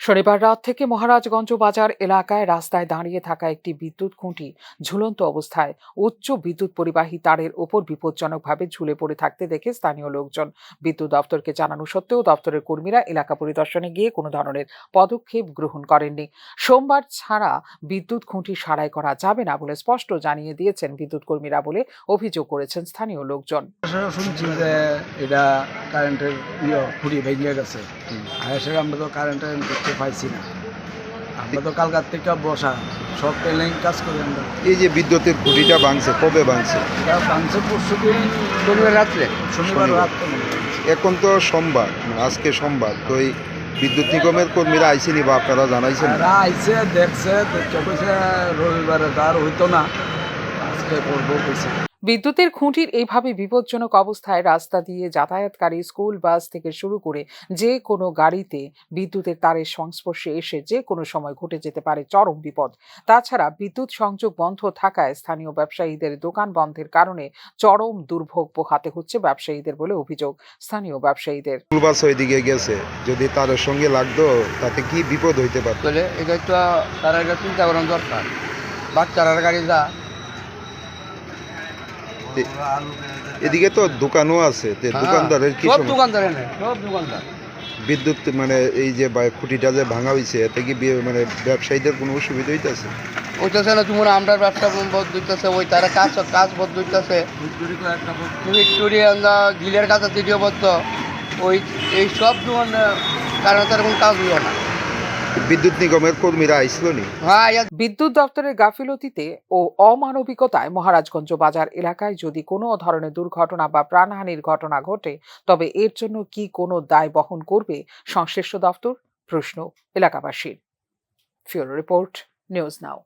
শনিবার রাত থেকে মহারাজগঞ্জ বাজার এলাকায় রাস্তায় দাঁড়িয়ে থাকা একটি বিদ্যুৎ খুঁটি ঝুলন্ত অবস্থায় উচ্চ বিদ্যুৎ পরিবাহী তারের ওপর বিপজ্জনকভাবে ঝুলে পড়ে থাকতে দেখে স্থানীয় লোকজন। বিদ্যুৎ দপ্তরকে জানানো সত্ত্বেও দপ্তরের কর্মীরা এলাকা পরিদর্শনে গিয়ে কোনো ধরনের পদক্ষেপ গ্রহণ করেননি। সোমবার ছাড়া বিদ্যুৎ খুঁটি সারাই করা যাবে না বলে স্পষ্ট জানিয়ে দিয়েছেন বিদ্যুৎ কর্মীরা বলে অভিযোগ করেছেন স্থানীয় লোকজন। এটা কারেন্টের ইয়ে খুঁড়ি ভেঙে গেছে। আর এসে আমরা তো কারেন্ট দেখতে পাইছি না। আমরা তো কালকার থেকে বসা সব পেলেন কাজ করি আমরা। এই যে বিদ্যুতের খুঁটিটা ভাঙছে কবে ভাঙছে? এটা বাংছে পরশু দিন শনিবার রাত্রে। শনিবার। রাত্রে ভাঙছে। এখন তো সোমবার আজকে সোমবার। তো এই বিদ্যুৎ নিগমের কর্মীরা আইসেনি বা আপনারা জানাইছেন? আইছে দেখছে দেখছে রবিবারে তো আর হইতো না। বিদ্যুতের খুঁটির এইভাবে বিপজ্জনক অবস্থায় রাস্তা দিয়ে যাতায়াতকারী স্কুল বাস থেকে শুরু করে যে কোনো গাড়িতে বিদ্যুতের তারের সংস্পর্শে এসে যে কোনো সময় ঘটে যেতে পারে চরম বিপদ। তাছাড়া বিদ্যুৎ সংযোগ বন্ধ থাকায় স্থানীয় ব্যবসায়ীদের দোকান বন্ধের কারণে চরম দুর্ভোগ পোহাতে হচ্ছে ব্যবসায়ীদের বলে অভিযোগ স্থানীয় ব্যবসায়ীদের। স্কুল বাস ওইদিকে গেছে। যদি তাদের সঙ্গে লাগতো তাতে কি বিপদ হইতে পারত? এটা একটু তারা একটা চিন্তা করার দরকার। বাচ্চারা গাড়ি যা এদিকে তো দোকানও আছে তে দোকানদারের কি হ্যাঁ, সব দোকানদার এনে সব দোকানদার। বিদ্যুৎ মানে এই যে খুঁটিটা যে ভাঙা হয়েছে এতে কি মানে ব্যবসায়ীদের কোনো অসুবিধা হইতেছে? ওইটাছে না তোমার আমরা ব্যবসা বন্ধ দিতেছে ওই তারা কাজ কাজ বন্ধ দিতেছে ভিক্টোরিয়া গিলের কাছে তৃতীয় বদ্ধ ওই এই সব দোকান কারণ তার কোনো কাজ হইও না। বিদ্যুৎ নিগমের কর্মীরা বিদ্যুৎ দপ্তরের গাফিলতিতে ও অমানবিকতায় মহারাজগঞ্জ বাজার এলাকায় যদি কোনো ধরনের দুর্ঘটনা বা প্রাণহানির ঘটনা ঘটে, তবে এর জন্য কি কোনো দায় বহন করবে সংশ্লিষ্ট দপ্তর? প্রশ্ন এলাকাবাসীর। ফিওর রিপোর্ট, নিউজ নাও।